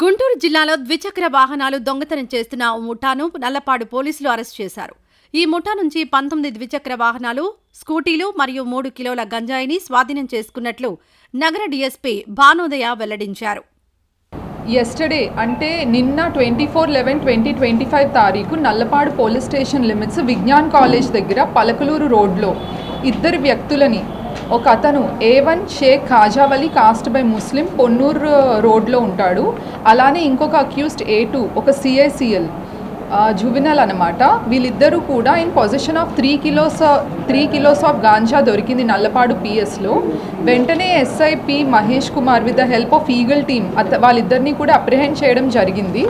గుంటూరు జిల్లాలో ద్విచక్ర వాహనాలు దొంగతనం చేస్తున్న ఓ ముఠాను నల్లపాడు పోలీసులు అరెస్ట్ చేశారు. ఈ ముఠా నుంచి పంతొమ్మిది ద్విచక్ర వాహనాలు స్కూటీలు మరియు మూడు కిలోల గంజాయిని స్వాధీనం చేసుకున్నట్లు నగర డీఎస్పీ భానోదయ వెల్లడించారు. ఎస్టర్డే అంటే నిన్న twenty four eleven twenty twenty five తారీఖు Nallapadu police station limits Vignan college దగ్గర పలకలూరు రోడ్లో ఇద్దరు వ్యక్తులని ఒక అతను A one Shaik Khajavali caste by Muslim Ponnur రోడ్లో ఉంటాడు. అలానే ఇంకొక అక్యూస్డ్ ఏ టూ ఒక సిఐసిఎల్ జువినల్ అనమాట వీళ్ళిద్దరూ కూడా in possession of three kilos three kilos of ganja దొరికింది నల్లపాడు పిఎస్లో వెంటనే SIP Mahesh Kumar with the help of eagle team అత వాళ్ళిద్దరిని కూడా అప్రిహెండ్ చేయడం జరిగింది.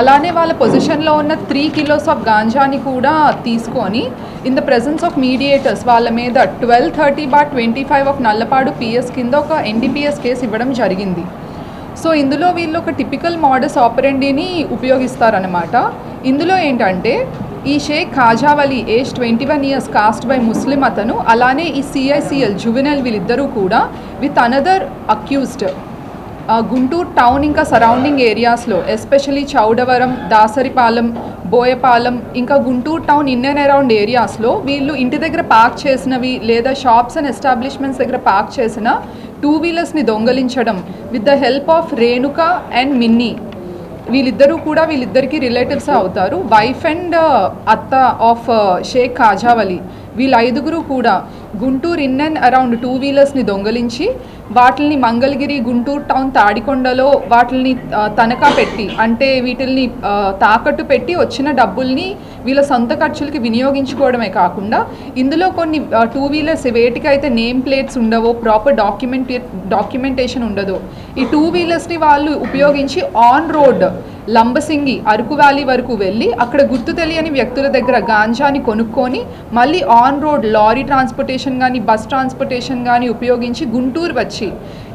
అలానే వాళ్ళ పొజిషన్లో ఉన్న త్రీ కిలోస్ ఆఫ్ గాంజాని కూడా తీసుకొని in the presence of mediators వాళ్ళ మీద twelve thirty bar twenty five of Nallapadu PS కింద ఒక ఎన్డీపీఎస్ కేసు ఇవ్వడం జరిగింది. సో ఇందులో వీళ్ళు ఒక టిపికల్ మోడస్ ఆపరెండీని ఉపయోగిస్తారనమాట ఇందులో ఏంటంటే ఈ Shaik Khajavali age twenty one years caste by Muslim అతను అలానే ఈ సిఐసిఎల్ జువెనల్ వీళ్ళిద్దరూ కూడా with another accused Guntur town ఇంకా సరౌండింగ్ ఏరియాస్లో ఎస్పెషలీ చౌడవరం దాసరిపాలెం బోయపాలెం ఇంకా Guntur town in and around ఏరియాస్లో వీళ్ళు ఇంటి దగ్గర పార్క్ చేసినవి లేదా షాప్స్ అండ్ ఎస్టాబ్లిష్మెంట్స్ దగ్గర పార్క్ చేసిన టూ వీలర్స్ని దొంగలించడం with the help of Renuka and Minnie. వీళ్ళిద్దరూ కూడా వీళ్ళిద్దరికి రిలేటివ్స్ అవుతారు. వైఫ్ అండ్ అత్త ఆఫ్ షేక్ ఖాజావలి వీళ్ళ ఐదుగురు కూడా Guntur in and around two వీలర్స్ని దొంగలించి వాటిని మంగళగిరి గుంటూరు టౌన్ తాడికొండలో వాటిని తనఖా పెట్టి అంటే వీటిల్ని తాకట్టు పెట్టి వచ్చిన డబ్బుల్ని వీళ్ళ సొంత ఖర్చులకి వినియోగించుకోవడమే కాకుండా ఇందులో కొన్ని టూ వీలర్స్ వేటికైతే నేమ్ ప్లేట్స్ ఉండవో ప్రాపర్ డాక్యుమెంట్ డాక్యుమెంటేషన్ ఉండదు ఈ టూ వీలర్స్ని వాళ్ళు ఉపయోగించి on road Lambasingi Araku valley వరకు వెళ్ళి అక్కడ గుర్తు తెలియని వ్యక్తుల దగ్గర గాంజాని కొనుక్కొని మళ్ళీ ఆన్ రోడ్ లారీ ట్రాన్స్పోర్టేషన్ కానీ బస్ ట్రాన్స్పోర్టేషన్ కానీ ఉపయోగించి గుంటూరు వచ్చి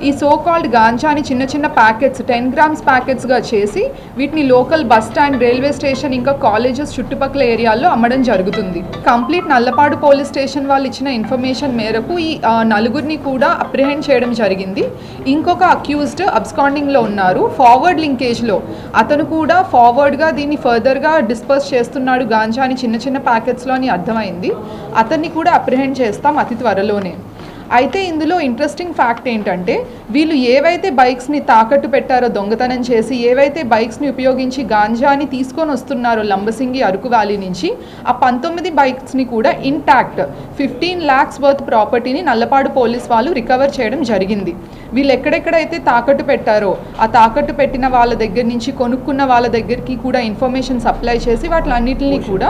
ఈ సో కాల్డ్ గాంజాని చిన్న చిన్న ప్యాకెట్స్ టెన్ గ్రామ్స్ ప్యాకెట్స్గా చేసి వీటిని local bus stand railway station ఇంకా కాలేజెస్ చుట్టుపక్కల ఏరియాల్లో అమ్మడం జరుగుతుంది. కంప్లీట్ నల్లపాడు పోలీస్ స్టేషన్ వాళ్ళు ఇచ్చిన ఇన్ఫర్మేషన్ మేరకు ఈ నలుగురిని కూడా అప్రిహెండ్ చేయడం జరిగింది. ఇంకొక అక్యూజ్డ్ అబ్స్కాండింగ్లో ఉన్నారు. ఫార్వర్డ్ లింకేజ్లో అతను అతను కూడా ఫార్వర్డ్గా దీన్ని ఫర్దర్గా డిస్పర్స్ చేస్తున్నాడు గాంజాని చిన్న చిన్న ప్యాకెట్స్లో అని అర్థమైంది. అతన్ని కూడా అప్రిహెండ్ చేస్తాం అతి త్వరలోనే. అయితే ఇందులో ఇంట్రెస్టింగ్ ఫ్యాక్ట్ ఏంటంటే వీళ్ళు ఏవైతే బైక్స్ని తాకట్టు పెట్టారో దొంగతనం చేసి ఏవైతే బైక్స్ని ఉపయోగించి గాంజాని తీసుకొని వస్తున్నారో లంబసింగి అరకు వ్యాలీ నుంచి ఆ పంతొమ్మిది బైక్స్ని కూడా ఇంటాక్ట్ ఫిఫ్టీన్ ల్యాక్స్ వర్త్ ప్రాపర్టీని నల్లపాడు పోలీస్ వాళ్ళు రికవర్ చేయడం జరిగింది. వీళ్ళు ఎక్కడెక్కడైతే తాకట్టు పెట్టారో ఆ తాకట్టు పెట్టిన వాళ్ళ దగ్గర నుంచి కొనుక్కున్న వాళ్ళ దగ్గరికి కూడా ఇన్ఫర్మేషన్ సప్లై చేసి వాటిలన్నిటిని కూడా